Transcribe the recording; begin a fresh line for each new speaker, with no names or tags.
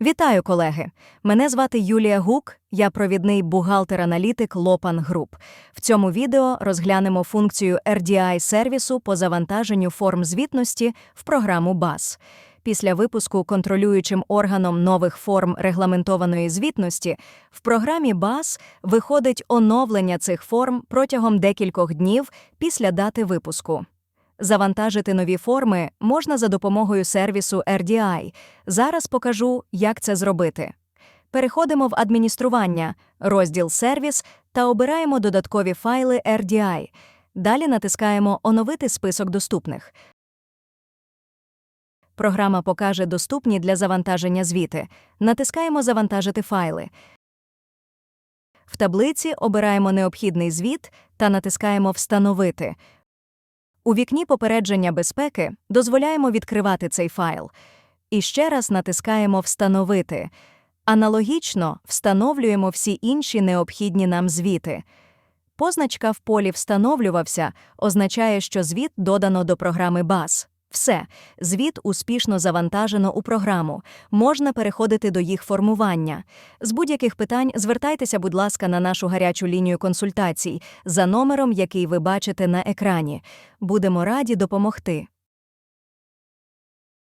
Вітаю, колеги! Мене звати Юлія Гук, я провідний бухгалтер-аналітик Лопан Груп. В цьому відео розглянемо функцію RDI-сервісу по завантаженню форм звітності в програму BAS. Після випуску контролюючим органом нових форм регламентованої звітності в програмі BAS виходить оновлення цих форм протягом декількох днів після дати випуску. Завантажити нові форми можна за допомогою сервісу RDI. Зараз покажу, як це зробити. Переходимо в адміністрування, розділ Сервіс та обираємо додаткові файли RDI. Далі натискаємо Оновити список доступних. Програма покаже доступні для завантаження звіти. Натискаємо Завантажити файли. В таблиці обираємо необхідний звіт та натискаємо Встановити. У вікні попередження безпеки дозволяємо відкривати цей файл. І ще раз натискаємо Встановити. Аналогічно встановлюємо всі інші необхідні нам звіти. Позначка в полі Встановлювався означає, що звіт додано до програми BAS. Все, звіт успішно завантажено у програму. Можна переходити до їх формування. З будь-яких питань звертайтеся, будь ласка, на нашу гарячу лінію консультацій за номером, який ви бачите на екрані. Будемо раді допомогти.